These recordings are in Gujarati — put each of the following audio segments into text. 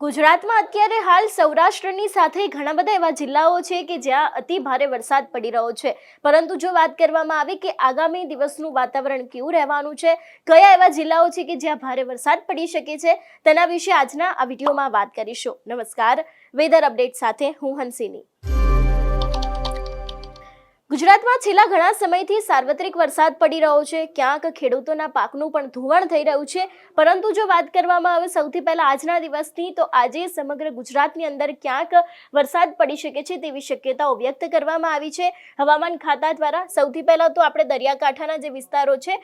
ગુજરાતમાં અત્યારે હાલ સૌરાષ્ટ્રની સાથે ઘણા બધા એવા જિલ્લાઓ છે કે જ્યાં અતિ ભારે વરસાદ પડી રહ્યો છે. પરંતુ જો વાત કરવામાં આવે કે આગામી દિવસનું વાતાવરણ કેવું રહેવાનું છે, કયા એવા જિલ્લાઓ છે કે જ્યાં ભારે વરસાદ પડી શકે છે, તેના વિશે આજના આ વિડીયોમાં વાત કરીશું. નમસ્કાર. વેધર અપડેટ સાથે હું હંસિની. ગુજરાતમાં છેલ્લા ઘણા સમયથી સાર્વત્રિક વરસાદ પડી રહ્યો છે. ક્યાંક ખેડૂતોના પાકનું પણ ધોવાણ થઈ રહ્યું છે. પરંતુ જો વાત કરવામાં આવે સૌથી પહેલા આજના દિવસની, તો આજે સમગ્ર ગુજરાતની અંદર ક્યાંક વરસાદ પડી શકે છે તેવી શક્યતાઓ વ્યક્ત કરવામાં આવી છે. હવામાન ખાતા દ્વારા સૌથી પહેલાં તો આપણે દરિયાકાંઠાના જે વિસ્તારો છે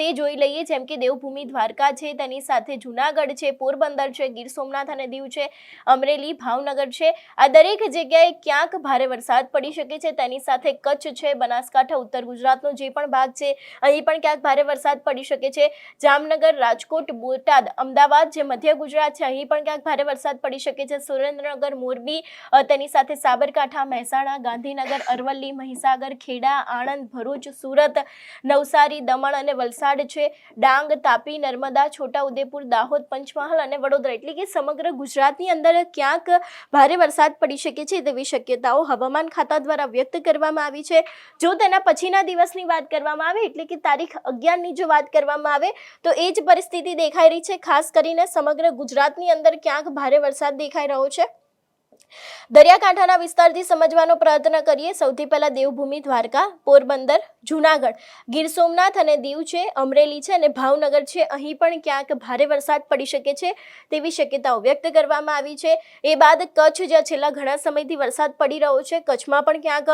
તે જોઈ લઈએ. જેમ કે દેવભૂમિ, દ્વારકા છે, તેની સાથે જુનાગઢ છે, પોરબંદર છે, ગીર સોમનાથ અને દીવ છે, અમરેલી, ભાવનગર છે. આ દરેક જગ્યાએ ક્યાંક ભારે વરસાદ પડી શકે છે. તેની સાથે કચ્છ છે બનાસકાંઠા, ઉત્તર ગુજરાતનો જે પણ ભાગ છે, અહીં પણ ક્યાંક ભારે વરસાદ પડી શકે છે. જામનગર, રાજકોટ, બોટાદ, અમદાવાદ જે મધ્ય ગુજરાત છે, અહીં પણ ક્યાંક ભારે વરસાદ પડી શકે છે. સુરેન્દ્રનગર, મોરબી તેની સાથે સાબરકાંઠા, મહેસાણા, ગાંધીનગર, અરવલ્લી, મહીસાગર, ખેડા, આણંદ, ભરૂચ, સુરત, નવસારી, દમણ અને વલસાડ છે. ડાંગ, તાપી, નર્મદા, છોટાઉદેપુર, દાહોદ, પંચમહાલ અને વડોદરા એટલે કે સમગ્ર ગુજરાતની અંદર ક્યાંક ભારે વરસાદ પડી શકે છે તેવી શક્યતાઓ હવામાન ખાતા દ્વારા વ્યક્ત કરવામાં આવી છે. જો તેના પછીના દિવસની વાત કરવામાં આવે, એટલે કે તારીખ અગિયારની જો વાત કરવામાં આવે, તો એ જ પરિસ્થિતિ દેખાઈ રહી છે. ખાસ કરીને સમગ્ર ગુજરાતની અંદર ક્યાંક ભારે વરસાદ દેખાઈ રહ્યો છે. દરિયાકાંઠાના વિસ્તારથી સમજવાનો પ્રયત્ન કરીએ. સૌથી પહેલા દેવભૂમિ દ્વારકા, પોરબંદર, જુનાગઢ. ગીર સોમનાથ અને દીવ છે, અમરેલી છે અને ભાવનગર છે. અહીં પણ ક્યાંક ભારે વરસાદ પડી શકે છે તેવી શક્યતાઓ વ્યક્ત કરવામાં આવી છે. એ બાદ કચ્છ, જ્યાં છેલ્લા ઘણા સમયથી વરસાદ પડી રહ્યો છે, કચ્છમાં પણ ક્યાંક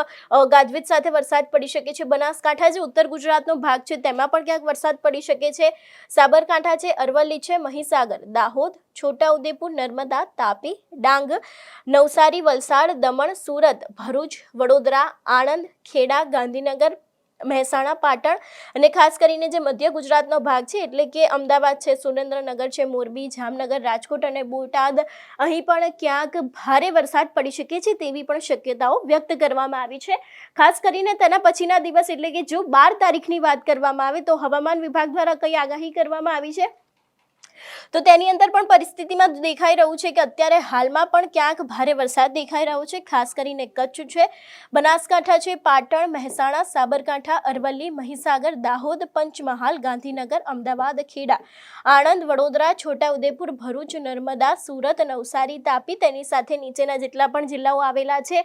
ગાજવીજ સાથે વરસાદ પડી શકે છે. બનાસકાંઠા જે ઉત્તર ગુજરાતનો ભાગ છે, તેમાં પણ ક્યાંક વરસાદ પડી શકે છે. સાબરકાંઠા છે, અરવલ્લી છે, મહીસાગર, દાહોદ, છોટાઉદેપુર, નર્મદા, તાપી, ડાંગ નવસારી, વલસાડ, દમણ, સુરત, ભરૂચ, વડોદરા, આણંદ, ખેડા, ગાંધીનગર, મહેસાણા, પાટણ અને ખાસ કરીને જે મધ્ય ગુજરાતનો ભાગ છે, એટલે કે અમદાવાદ છે, સુરેન્દ્રનગર છે, મોરબી, જામનગર, રાજકોટ અને બોટાદ, અહીં પણ ક્યાંક ભારે વરસાદ પડી શકે છે તેવી પણ શક્યતાઓ વ્યક્ત કરવામાં આવી છે. ખાસ કરીને તેના પછીના દિવસ એટલે કે જો બાર તારીખની વાત કરવામાં આવે તો હવામાન વિભાગ દ્વારા કઈ આગાહી કરવામાં આવી છે? તો તેની અંદર પણ પરિસ્થિતિમાં દેખાઈ રહ્યું છે કે અત્યારે હાલમાં પણ ક્યાંક ભારે વરસાદ દેખાઈ રહ્યો છે. ખાસ કરીને કચ્છ છે, બનાસકાંઠા છે, પાટણ, મહેસાણા, સાબરકાંઠા, અરવલ્લી, મહીસાગર, દાહોદ, પંચમહાલ, ગાંધીનગર, અમદાવાદ, ખેડા, આણંદ, વડોદરા, છોટાઉદેપુર, ભરૂચ, નર્મદા, સુરત, નવસારી, તાપી તેની સાથે નીચેના જેટલા પણ જિલ્લાઓ આવેલા છે.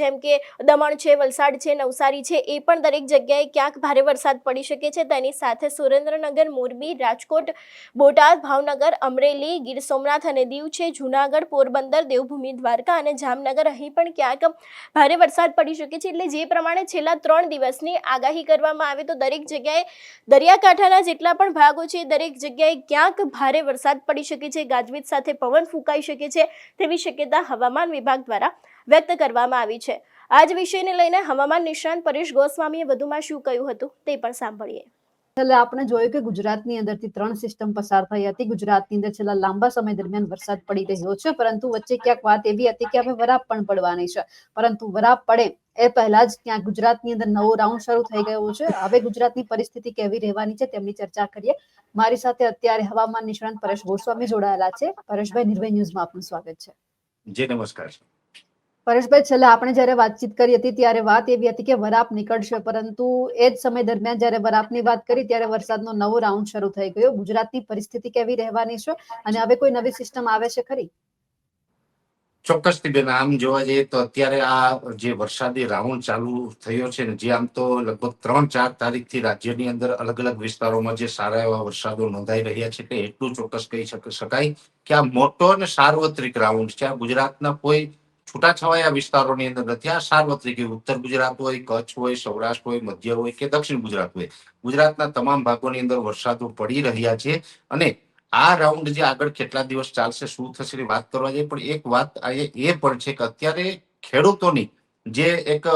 જેમ કે દમણ છે, વલસાડ છે, નવસારી છે, એ પણ દરેક જગ્યાએ ક્યાંક ભારે વરસાદ પડી શકે છે. તેની સાથે સુરેન્દ્રનગર, મોરબી, રાજકોટ, બોટાદ ભાવનગર, અમરેલી, ગીર સોમનાથ અને દીવ છે. જુનાગઢ, પોરબંદર, દેવભૂમિ, દ્વારકા અને જામનગર અહીં પણ ક્યાંક ભારે વરસાદ પડી શકે છે. એટલે જે પ્રમાણે છેલ્લા ત્રણ દિવસની આગાહી કરવામાં આવે તો દરેક જગ્યાએ દરિયાકાંઠાના જેટલા પણ ભાગો છે, દરેક જગ્યાએ ક્યાંક ભારે વરસાદ પડી શકે છે. ગાજવીજ સાથે પવન ફૂંકાઈ શકે છે તેવી શક્યતા હવામાન વિભાગ દ્વારા વ્યક્ત કરવામાં આવી છે. આ જ વિષયને લઈને હવામાન નિષ્ણાંત પરેશ ગોસ્વામીએ વધુમાં શું કહ્યું હતું તે પણ સાંભળીએ. છેલ્લે આપણે જોયું કે ગુજરાતની અંદરથી ત્રણ સિસ્ટમ પસાર થઈ હતી. ગુજરાતની અંદર છેલ્લા લાંબા સમય દરમિયાન વરસાદ પડી રહ્યો છે, પરંતુ વચ્ચે ક્યાંક વાત એવી હતી કે હવે વરાપ પણ પડવાની છે. પરંતુ વરાપ પડે એ પહેલા જ ક્યાંક ગુજરાતની અંદર નવો રાઉન્ડ શરૂ થઈ ગયો છે. હવે ગુજરાતની પરિસ્થિતિ કેવી રહેવાની છે તેમની ચર્ચા કરીએ. મારી સાથે અત્યારે હવામાન નિષ્ણાંત પરેશ ગોસ્વામી જોડાયેલા છે. પરેશભાઈ, નિર્ભય ન્યૂઝમાં આપનું સ્વાગત છે. જી, નમસ્કાર. પરેશભાઈ, છેલ્લા આપણે જ્યારે વાતચીત કરી હતી, ત્યારે વાત એવી હતી કે વરાપ નીકળશે, પરંતુ એ જ સમય દરમિયાન જ્યારે વરાપની વાત કરી, ત્યારે વરસાદનો નવો રાઉન્ડ શરૂ થઈ ગયો. ગુજરાતની પરિસ્થિતિ કેવી રહેવાની છે અને હવે કોઈ નવી સિસ્ટમ આવે છે ખરી? ચોક્કસથી બેન, આમ જોવા જઈએ તો અત્યારે આ જે વરસાદી રાઉન્ડ ચાલુ થયો છે ને, જે આમ તો લગભગ ત્રણ ચાર તારીખથી રાજ્યની અંદર અલગ અલગ વિસ્તારોમાં જે સારા એવા વરસાદો નોંધાઈ રહ્યા છે તે એટલું ચોક્કસ કહી શક- શકાય કે આ મોટો અને સાર્વત્રિક રાઉન્ડ છે. આ ગુજરાતના કોઈ છૂટાછવાયા વિસ્તારોની અંદર નથી આ સાર્વત્રિક ઉત્તર ગુજરાત હોય, કચ્છ હોય, સૌરાષ્ટ્ર હોય, મધ્ય હોય કે દક્ષિણ ગુજરાત હોય. ગુજરાતના તમામ ભાગોની અંદર વરસાદો પડી રહ્યા છે અને આ રાઉન્ડ જે આગળ કેટલા દિવસ ચાલશે, શું થશે વાત કરવા જઈએ. પણ એક વાત એ પણ છે કે અત્યારે ખેડૂતોની જે એક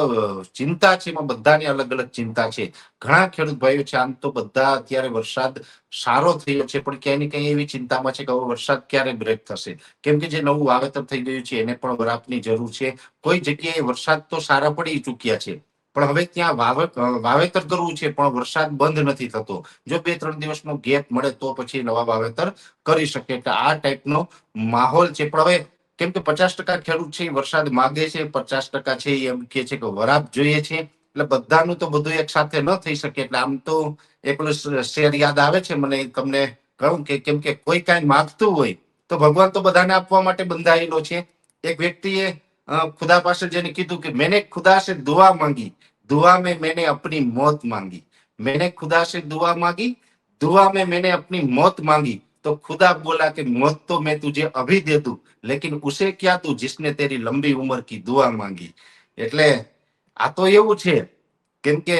ચિંતા છે એમાં બધાની અલગ અલગ ચિંતા છે. ઘણા ખેડૂત ભાઈઓ છે, આમ તો બધા અત્યારે વરસાદ સારો થયો છે, પણ ક્યાંય ને ક્યાંય એવી ચિંતામાં છે કે હવે વરસાદ ક્યારે બ્રેક થશે. કેમ કે જે નવું વાવેતર થઈ ગયું છે, એને પણ વરાપની જરૂર છે. કોઈ જગ્યાએ વરસાદ તો સારા પડી ચૂક્યા છે. પણ હવે ત્યાં વાવે- વાવેતર કરવું છે, પણ વરસાદ બંધ નથી થતો. જો બે ત્રણ દિવસનો ગેપ મળે તો પછી નવા વાવેતર કરી શકે. એટલે આ ટાઈપનો માહોલ છે. પણ હવે કેમ કે પચાસ ટકા ખેડૂત છે, વરસાદ માગે છે, પચાસ ટકા છે એમ કે છે કે વરાપ જોઈએ છે. એટલે બધાનું તો બધું એક સાથે ન થઈ શકે. એટલે આમ તો એકલો શેર યાદ આવે છે. મને તમને કહું કે કેમ કે કોઈ કાંઈ માગતું હોય તો ભગવાન તો બધાને આપવા માટે બંધાયેલો છે. એક વ્યક્તિએ ખુદા પાસે જેને કીધું કે મેને ખુદા સે દુઆ માંગી. દુઆ મેં મેને અપની મોત માંગી. મેને ખુદા સે દુઆ માંગી. દુઆ મેં મેને અપની મોત માંગી. तो खुदा बोला कि मौत तो मैं तुझे अभी दे दूं लेकिन उसे क्या तू जिसने तेरी लंबी उम्र की दुआ मांगी એટલે આ તો એવું છે કેમ કે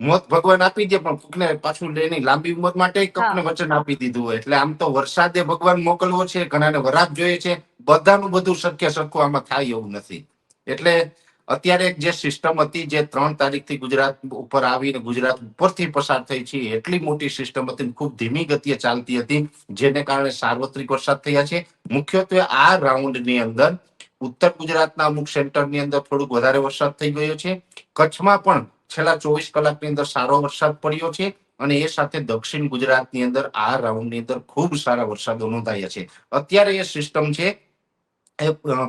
મોત ભગવાન આપી દે પણ કોકને પાછું લઈને લાંબી ઉંમર માટે કોકને વચન આપી દીધું હોય એટલે આમ તો વરસાદે ભગવાન મોકલવો છે ઘણાને વરાપ જોઈએ છે બધાનું બધું શક્ય સરખું આમાં થાય એવું નથી એટલે અત્યારે જે સિસ્ટમ હતી જે ત્રણ તારીખથી ગુજરાત ઉપર આવીને ગુજરાત ઉપરથી પસાર થઈ છે, એટલી મોટી સિસ્ટમ હતી ખૂબ ધીમી ગતિએ ચાલતી હતી, જેને કારણે સાર્વત્રિક વરસાદ થયા છે. મુખ્યત્વે આ રાઉન્ડની અંદર ઉત્તર ગુજરાતના અમુક સેન્ટરની અંદર થોડુંક વધારે વરસાદ થઈ ગયો છે. કચ્છમાં પણ છેલ્લા ચોવીસ કલાકની અંદર સારો વરસાદ પડ્યો છે અને એ સાથે દક્ષિણ ગુજરાતની અંદર આ રાઉન્ડની અંદર ખૂબ સારા વરસાદો નોંધાયા છે. અત્યારે એ સિસ્ટમ છે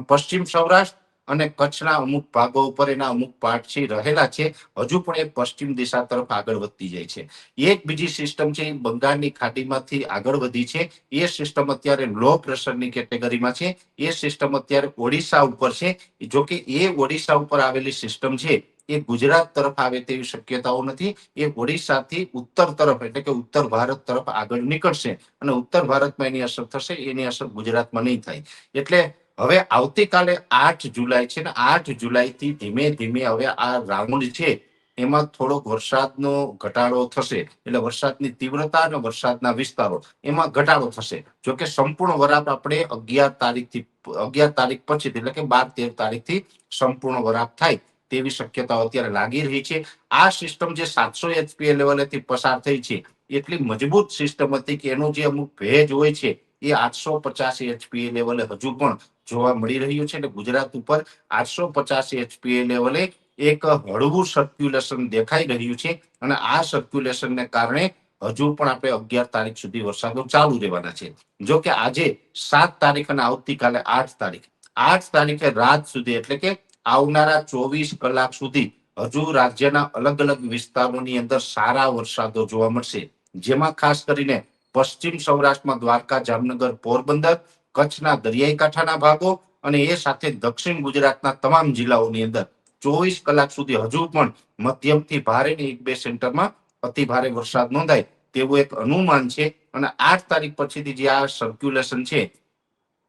પશ્ચિમ સૌરાષ્ટ્ર અને કચ્છના અમુક ભાગો ઉપર એના અમુક પાર્ટ છે રહેલા છે, હજુ પણ એ પશ્ચિમ દિશા તરફ આગળ વધતી જાય છે. એક બીજી સિસ્ટમ છે, એ બંગાળની ખાડીમાંથી આગળ વધી છે. એ સિસ્ટમ અત્યારે લો પ્રેશરની કેટેગરીમાં છે. એ સિસ્ટમ અત્યારે ઓડિશા ઉપર છે. જો કે એ ઓડિશા ઉપર આવેલી સિસ્ટમ છે, એ ગુજરાત તરફ આવે તેવી શક્યતાઓ નથી. એ ઓડિશાથી ઉત્તર તરફ, એટલે કે ઉત્તર ભારત તરફ આગળ નીકળશે. અને ઉત્તર ભારતમાં એની અસર થશે, એની અસર ગુજરાતમાં નહીં થાય. એટલે હવે આવતીકાલે આઠ જુલાઈ છે ને આઠ જુલાઈ થી ધીમે ધીમે હવે આ રાઉન્ડ છે, એમાં થોડોક વરસાદનો ઘટાડો થશે. એટલે વરસાદની તીવ્રતા અને વરસાદના વિસ્તારો, એમાં ઘટાડો થશે. જોકે સંપૂર્ણ વરાપ આપણે અગિયાર તારીખથી, અગિયાર તારીખ પછી એટલે કે બાર તેર તારીખથી સંપૂર્ણ વરાપ થાય તેવી શક્યતાઓ અત્યારે લાગી રહી છે. આ સિસ્ટમ જે સાતસો એચપીએ લેવલેથી પસાર થઈ છે, એટલી મજબૂત સિસ્ટમ હતી કે એનો જે અમુક ભેજ હોય છે, એ આઠસો પચાસી એચપીએ લેવલે હજુ પણ જોવા મળી રહ્યું છે એટલે ગુજરાત ઉપર આઠસો પચાસ એચપીએ લેવલે એક હળવું સર્ક્યુલેશન દેખાઈ રહ્યું છે અને આ સર્ક્યુલેશનને કારણે હજુ પણ આપણે અગિયાર તારીખ સુધી વરસાદો ચાલુ રહેવાના છે. જો કે આજે સાત તારીખ અને આવતીકાલે આઠ તારીખ. આઠ તારીખે રાત સુધી એટલે કે આવનારા ચોવીસ કલાક સુધી હજુ રાજ્યના અલગ અલગ વિસ્તારોની અંદર સારા વરસાદો જોવા મળશે. જેમાં ખાસ કરીને પશ્ચિમ સૌરાષ્ટ્રમાં દ્વારકા, જામનગર, પોરબંદર કચ્છના દરિયાઈ કાંઠાના ભાગો અને એ સાથે દક્ષિણ ગુજરાતના તમામ જિલ્લાઓની અંદર ચોવીસ કલાક સુધી હજુ પણ મધ્યમથી ભારે ને એક બે સેન્ટરમાં અતિ ભારે વરસાદ નોંધાય તેવું એક અનુમાન છે. અને આઠ તારીખ પછીથી જે આ સર્ક્યુલેશન છે,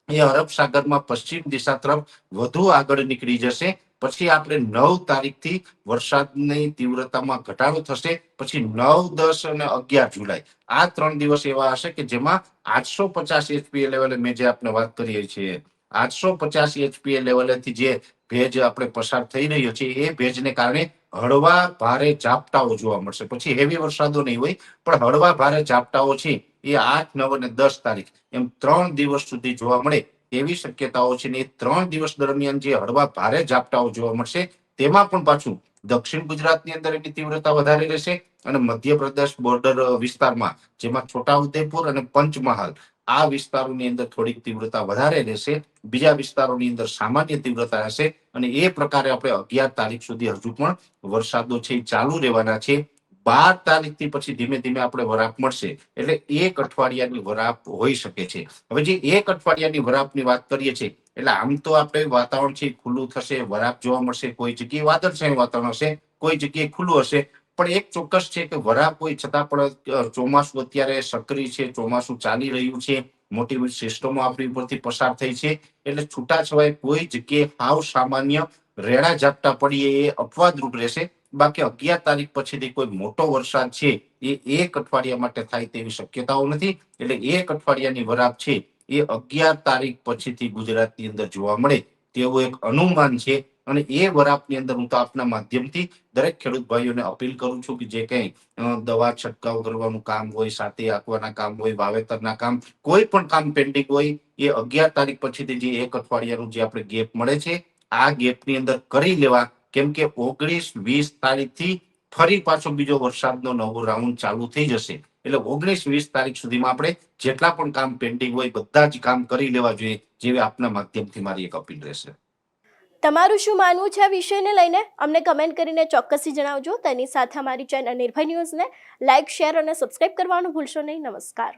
એ અરબ સાગરમાં પશ્ચિમ દિશા તરફ વધુ આગળ નીકળી જશે. પછી આપણે નવ તારીખથી વરસાદની તીવ્રતામાં ઘટાડો થશે. પછી નવ, દસ અને અગિયાર જુલાઈ. આ ત્રણ દિવસ એવા હશે કે જેમાં આઠસો પચાસ એચપીએ લેવલે મેં જે આપણે વાત કરીએ છીએ આઠસો પચાસ એચપીએ લેવલેથી જે ભેજ આપણે પસાર થઈ રહ્યો છે, એ ભેજને કારણે હળવા ભારે ઝાપટાઓ જોવા મળશે. પછી હેવી વરસાદો નહીં હોય, પણ હળવા ભારે ઝાપટાઓ છે એ આઠ, નવ અને દસ તારીખ એમ ત્રણ દિવસ સુધી જોવા મળે. એવી શક્યતાઓ છે ને ત્રણ દિવસ દરમિયાન જે હળવા ભારે ઝાપટાઓ જોવા મળશે, તેમાં પણ પાછું દક્ષિણ ગુજરાતની અંદર એની તીવ્રતા વધારે રહેશે અને મધ્યપ્રદેશ બોર્ડર વિસ્તારમાં, જેમાં છોટાઉદેપુર અને પંચમહાલ, આ વિસ્તારોની અંદર થોડીક તીવ્રતા વધારે રહેશે, બીજા વિસ્તારોની અંદર સામાન્ય તીવ્રતા રહેશે અને એ પ્રકારે આપણે અગિયાર તારીખ સુધી હજુ પણ વરસાદો છે ચાલુ રહેવાના છે. બાર તારીખથી પછી ધીમે ધીમે આપણે વરાપ મળશે. એટલે એક અઠવાડિયાની વરાપ હોઈ શકે છે. હવે જે એક અઠવાડિયાની વરાપની વાત કરીએ છીએ, એટલે આમ તો આપણે વાતાવરણ છે ખુલ્લું થશે, વરાપ જોવા મળશે, કોઈ જગ્યાએ વાદળછાયું વાતાવરણ હશે, કોઈ જગ્યાએ ખુલ્લું હશે. પણ એક ચોક્કસ છે કે વરાપ હોય છતાં પણ ચોમાસું અત્યારે સક્રિય છે, ચોમાસું ચાલી રહ્યું છે, મોટી સિસ્ટમો આપણી ઉપરથી પસાર થઈ છે. એટલે છૂટાછવાય કોઈ જગ્યાએ હાવ સામાન્ય રેડા ઝાપટા પડીએ એ અપવાદરૂપ રહેશે. બાકી અગિયાર તારીખ પછીથી કોઈ મોટો વરસાદ છે, એ એક અઠવાડિયા માટે થાય તેવી શક્યતાઓ નથી. એટલે એક અઠવાડિયાની વરાપ છે, એ અગિયાર તારીખ પછીથી ગુજરાતની અંદર જોવા મળે તેવું એક અનુમાન છે. અને એ વરાપની અંદર હું તો આપના માધ્યમથી દરેક ખેડૂત ભાઈઓને અપીલ કરું છું કે જે કંઈ દવા છંટકાવ કરવાનું કામ હોય, સાથે આપવાના કામ હોય, વાવેતરના કામ, કોઈ પણ કામ પેન્ડિંગ હોય, એ અગિયાર તારીખ પછીથી જે એક અઠવાડિયાનું જે આપણે ગેપ મળે છે, આ ગેપની અંદર કરી લેવા કેમ કે ઓગણીસ વીસ તારીખથી ફરી પાછો બીજો વરસાદનો નવો રાઉન્ડ ચાલુ થઈ જશે. એટલે ઓગણીસ વીસ તારીખ સુધીમાં આપણે જેટલા પણ કામ પેન્ડિંગ હોય બધા જ કામ કરી લેવા જોઈએ, જેવી આપના માધ્યમથી મારી એક અપીલ રહેશે. તમારું શું માનવું છે આ વિષયને લઈને? અમને કમેન્ટ કરીને ચોક્કસથી જણાવજો. તેની સાથે અમારી ચેનલ નિર્ભય ન્યૂઝને લાઇક શેર અને સબસ્ક્રાઇબ કરવાનું ભૂલશો નહીં. નમસ્કાર.